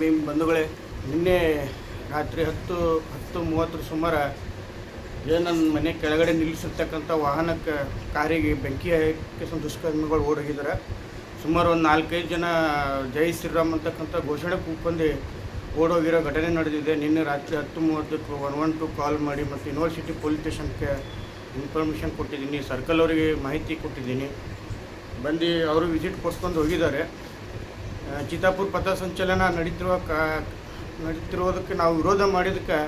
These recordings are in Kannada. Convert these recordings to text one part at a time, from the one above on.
ಭೀಮ್ ಬಂಧುಗಳೇ, ನಿನ್ನೆ ರಾತ್ರಿ ಹತ್ತು ಹತ್ತು ಮೂವತ್ತರ ಸುಮಾರ ಏನು ನನ್ನ ಮನೆ ಕೆಳಗಡೆ ನಿಲ್ಲಿಸಿರ್ತಕ್ಕಂಥ ವಾಹನಕ್ಕೆ ಕಾರಿಗೆ ಬೆಂಕಿ ಹಾಕಿ ದುಷ್ಕರ್ಮಿಗಳು ಓಡೋಗಿದ್ದಾರೆ. ಸುಮಾರು ಒಂದು ನಾಲ್ಕೈದು ಜನ ಜೈ ಶ್ರೀರಾಮ್ ಅಂತಕ್ಕಂಥ ಘೋಷಣೆ ಕೂತ್ಕೊಂಡು ಓಡೋಗಿರೋ ಘಟನೆ ನಡೆದಿದೆ. ನಿನ್ನೆ ರಾತ್ರಿ ಹತ್ತು ಮೂವತ್ತಕ್ಕೆ ಒನ್ ಒನ್ ಟು ಕಾಲ್ ಮಾಡಿ ಮತ್ತು ಯೂನಿವರ್ಸಿಟಿ ಪೊಲೀಸ್ ಸ್ಟೇಷನ್ಗೆ ಇನ್ಫಾರ್ಮೇಷನ್ ಕೊಟ್ಟಿದ್ದೀನಿ, ಸರ್ಕಲ್ ಅವರಿಗೆ ಮಾಹಿತಿ ಕೊಟ್ಟಿದ್ದೀನಿ. ಬಂದು ಅವರು ವಿಸಿಟ್ ಕೊಡ್ಕೊಂಡು ಹೋಗಿದ್ದಾರೆ. ಚಿತ್ತಾಪುರ ಪಥಸಂಚಲನ ನಡೀತಿರುವ ಕ, ನಡೀತಿರೋದಕ್ಕೆ ನಾವು ವಿರೋಧ ಮಾಡಿದ್ದಕ್ಕೆ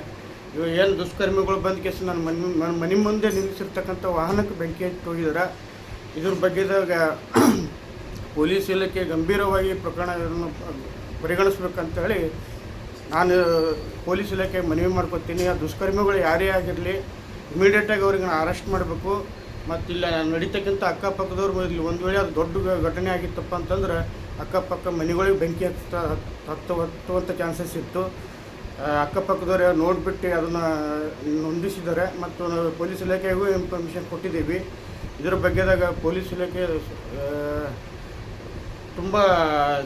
ಇವು ಏನು ದುಷ್ಕರ್ಮಿಗಳು ಬಂದ ಕೇಸ್ ನನ್ನ ಮನೆ ಮನೆ ಮುಂದೆ ನಿಲ್ಲಿಸಿರ್ತಕ್ಕಂಥ ವಾಹನಕ್ಕೆ ಬೆಂಕಿ ಹಚ್ಚಿ ಹೋಗಿದ್ದಾರೆ ಇದ್ರ ಬಗ್ಗೆದಾಗ ಪೊಲೀಸ್ ಇಲಾಖೆ ಗಂಭೀರವಾಗಿ ಪ್ರಕರಣವನ್ನು ಪರಿಗಣಿಸ್ಬೇಕಂತ ಹೇಳಿ ನಾನು ಪೊಲೀಸ್ ಇಲಾಖೆ ಮನವಿ ಮಾಡ್ಕೊತೀನಿ. ಆ ದುಷ್ಕರ್ಮಿಗಳು ಯಾರೇ ಆಗಿರಲಿ ಇಮಿಡಿಯೇಟಾಗಿ ಅವ್ರಿಗೆ ಅರೆಸ್ಟ್ ಮಾಡಬೇಕು. ಮತ್ತು ಇಲ್ಲ ನಡೀತಕ್ಕಂಥ ಅಕ್ಕಪಕ್ಕದವ್ರು ಇಲ್ಲಿ ಒಂದು ವೇಳೆ ಅದು ದೊಡ್ಡ ಘಟನೆ ಆಗಿತ್ತಪ್ಪ ಅಂತಂದ್ರೆ ಅಕ್ಕಪಕ್ಕ ಮನೆಗಳಿಗೆ ಬೆಂಕಿ ಹತ್ತ ಹತ್ತು ಹತ್ತುವಂಥ ಚಾನ್ಸಸ್ ಇತ್ತು. ಅಕ್ಕಪಕ್ಕದವ್ರು ನೋಡಿಬಿಟ್ಟು ಅದನ್ನು ನೊಂದಿಸಿದ್ದಾರೆ ಮತ್ತು ಪೊಲೀಸ್ ಇಲಾಖೆಗೂ ಇನ್ಫಾರ್ಮೇಷನ್ ಕೊಟ್ಟಿದ್ದೀವಿ. ಇದರ ಬಗ್ಗೆದಾಗ ಪೊಲೀಸ್ ಇಲಾಖೆ ತುಂಬ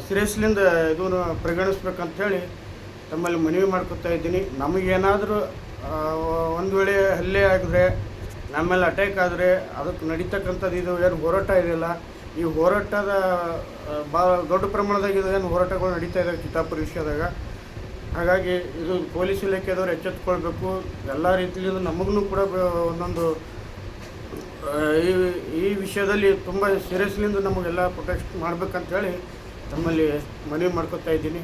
ಸೀರಿಯಸ್ಲಿಂದ ಇದನ್ನು ಪರಿಗಣಿಸ್ಬೇಕಂತ ಹೇಳಿ ತಮ್ಮಲ್ಲಿ ಮನವಿ ಮಾಡ್ಕೊತಾ ಇದ್ದೀನಿ. ನಮಗೇನಾದರೂ ಒಂದು ವೇಳೆ ಹಲ್ಲೆ ಆಗಿದ್ರೆ ನಮ್ಮೇಲೆ ಅಟ್ಯಾಕ್ ಆದರೆ ಅದಕ್ಕೆ ನಡೀತಕ್ಕಂಥದ್ದು ಇದು ಏನು ಹೋರಾಟ ಇದೆಯಲ್ಲ ಈ ಹೋರಾಟದ ಭಾಳ ದೊಡ್ಡ ಪ್ರಮಾಣದಾಗ ಇದು ಏನು ಹೋರಾಟಗಳು ನಡೀತಾ ಇದ್ದಾವೆ ಚಿತ್ತಾಪುರ ವಿಷಯದಾಗ. ಹಾಗಾಗಿ ಇದು ಪೊಲೀಸ್ ಇಲಾಖೆದವ್ರು ಎಚ್ಚೆತ್ಕೊಳ್ಬೇಕು. ಎಲ್ಲ ರೀತಿಯಿಂದ ನಮಗೂ ಕೂಡ ಒಂದೊಂದು ಈ ಈ ವಿಷಯದಲ್ಲಿ ತುಂಬ ಸೀರಿಯಸ್ಲಿಂದ ನಮಗೆಲ್ಲ ಪ್ರೊಟೆಕ್ಟ್ ಮಾಡಬೇಕಂತ ಹೇಳಿ ತಮ್ಮಲ್ಲಿ ಮನವಿ ಮಾಡ್ಕೊತಾ ಇದ್ದೀನಿ.